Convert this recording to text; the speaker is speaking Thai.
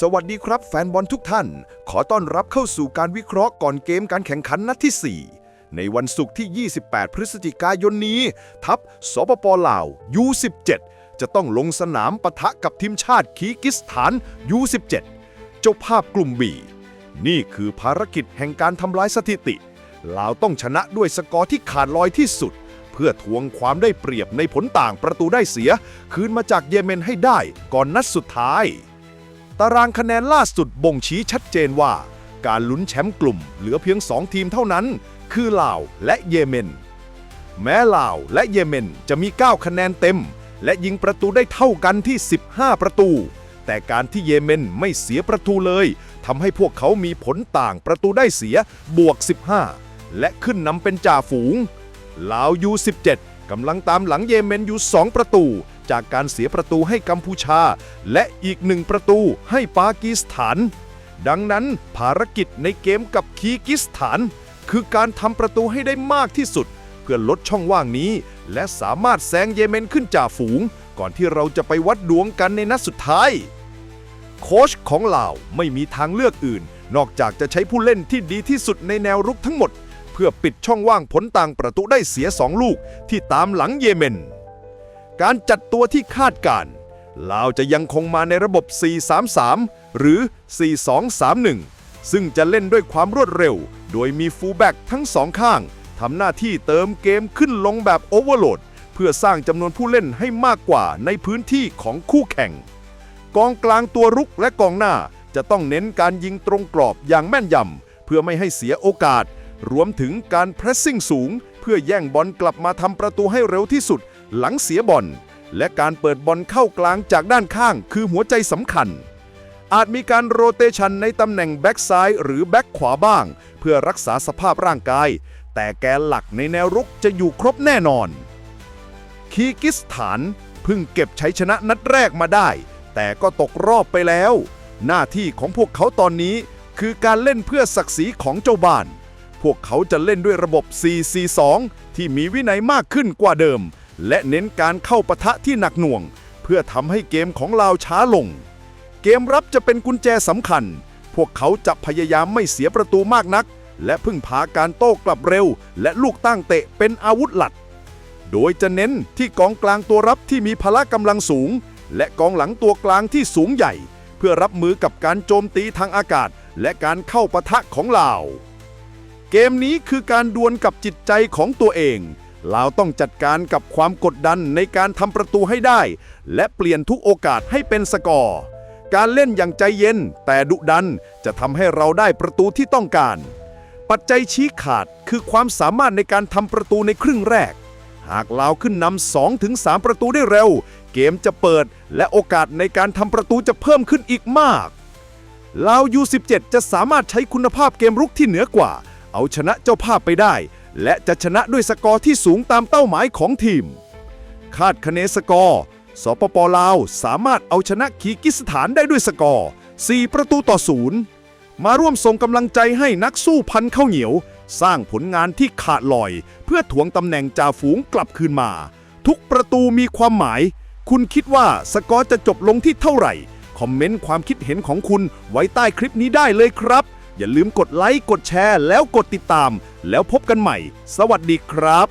สวัสดีครับแฟนบอลทุกท่าน ขอต้อนรับเข้าสู่การวิเคราะห์ก่อนเกมการแข่งขันนัดที่ 4 ในวันศุกร์ที่ 28 พฤศจิกายนนี้ ทัพสปปลาว U17 จะต้องลงสนามปะทะกับทีมชาติคีร์กิสถาน U17 เจ้าภาพกลุ่ม B นี่คือภารกิจแห่งการทำลายสถิติ ลาวต้องชนะด้วยสกอร์ที่ขาดลอยที่สุด เพื่อทวงความได้เปรียบในผลต่างประตูได้เสีย คืนมาจากเยเมนให้ได้ก่อนนัดสุดท้าย ตารางคะแนนล่าสุดบ่งชี้ชัดเจนว่า การลุ้นแชมป์กลุ่มเหลือเพียง 2 ทีมเท่านั้น คือลาวและเยเมน แม้ลาวและเยเมนจะมี 9 คะแนนเต็ม และยิงประตูได้เท่ากันที่ 15 ประตู แต่การที่เยเมนไม่เสียประตูเลยทำให้พวกเขามีผลต่างประตูได้เสียบวก 15 และขึ้นนำเป็นจ่าฝูงลาวยู17กำลังตามหลังเยเมนอยู่ 2 ประตู จากการเสียประตูให้กัมพูชา และอีกหนึ่งประตูให้ปากีสถาน ดังนั้นภารกิจในเกมกับคีกิสถาน คือการทำประตูให้ได้มากที่สุด เพื่อลดช่องว่างนี้ และสามารถแซงเยเมนขึ้นจ่าฝูง ก่อนที่เราจะไปวัดดวงกันในนัดสุดท้าย โค้ชของลาวไม่มีทางเลือกอื่น นอกจากจะใช้ผู้เล่นที่ดีที่สุดในแนวรุกทั้งหมด เพื่อปิดช่องว่างผลต่างประตูได้เสียสองลูกที่ตามหลังเยเมน การจัดตัวที่คาดการลาวจะยังคงมาในระบบ 4-3-3 หรือ 4-2-3-1 ซึ่งจะเล่นด้วยความรวดเร็ว โดยมีฟูลแบ็กทั้งสองข้างทำหน้าที่เติมเกมขึ้นลงแบบโอเวอร์โหลด เพื่อสร้างจำนวนผู้เล่นให้มากกว่าในพื้นที่ของคู่แข่ง กองกลางตัวรุกและกองหน้าจะต้องเน้นการยิงตรงกรอบอย่างแม่นยำเพื่อไม่ให้เสียโอกาส รวมถึงการเพรสซิ่งสูง เพื่อแย่งบอลกลับมาทำประตูให้เร็วที่สุด หลังเสียบอล และการเปิดบอลเข้ากลางจากด้านข้างคือหัวใจสำคัญ อาจมีการโรเตชันในตำแหน่งแบ็กซ้ายหรือแบ็กขวาบ้าง เพื่อรักษาสภาพร่างกาย แต่แกนหลักในแนวรุกจะอยู่ครบแน่นอน คีกิสถานเพิ่งเก็บชัยชนะนัดแรกมาได้ แต่ก็ตกรอบไปแล้ว หน้าที่ของพวกเขาตอนนี้คือการเล่นเพื่อศักดิ์ศรีของเจ้าบ้าน พวกเขาจะเล่นด้วยระบบ 4-4-2 ที่มีวินัยมากขึ้นกว่าเดิม และเน้นการเข้าปะทะที่หนักหน่วง เพื่อทำให้เกมของเราช้าลง เกมรับจะเป็นกุญแจสำคัญ พวกเขาจะพยายามไม่เสียประตูมากนัก และพึ่งพาการโต้กลับเร็ว และลูกตั้งเตะเป็นอาวุธหลัก โดยจะเน้นที่กองกลางตัวรับที่มีพละกำลังสูง และกองหลังตัวกลางที่สูงใหญ่ เพื่อรับมือกับการโจมตีทางอากาศ และการเข้าปะทะของลาว เกมนี้คือการดวลกับจิตใจของตัวเอง ลาวต้องจัดการกับความกดดันในการทำประตูให้ได้ และเปลี่ยนทุกโอกาสให้เป็นสกอร์ การเล่นอย่างใจเย็น แต่ดุดันจะทำให้เราได้ประตูที่ต้องการ ปัจจัยชี้ขาดคือความสามารถในการทำประตูในครึ่งแรก หากลาวขึ้นนำ2ถึง3ประตูได้เร็ว เกมจะเปิด และโอกาสในการทำประตูจะเพิ่มขึ้นอีกมากลาว U17 จะสามารถใช้คุณภาพเกมรุกที่เหนือกว่า เอาชนะเจ้าภาพไปได้ และจะชนะด้วยสกอร์ที่สูงตามเป้าหมายของทีม คาดคะเนสกอร์ สปปลาวสามารถเอาชนะคีกิสถานได้ด้วยสกอร์ 4 ประตูต่อศูนย์มาร่วมส่งกำลังใจให้นักสู้พันข้าวเหนียว สร้างผลงานที่ขาดลอย เพื่อทวงตำแหน่งจ่าฝูงกลับคืนมา ทุกประตูมีความหมาย คุณคิดว่าสกอร์จะจบลงที่เท่าไหร่ คอมเมนต์ความคิดเห็นของคุณไว้ใต้คลิปนี้ได้เลยครับ อย่าลืมกดไลค์ กดแชร์ แล้วกดติดตาม แล้วพบกันใหม่ สวัสดีครับ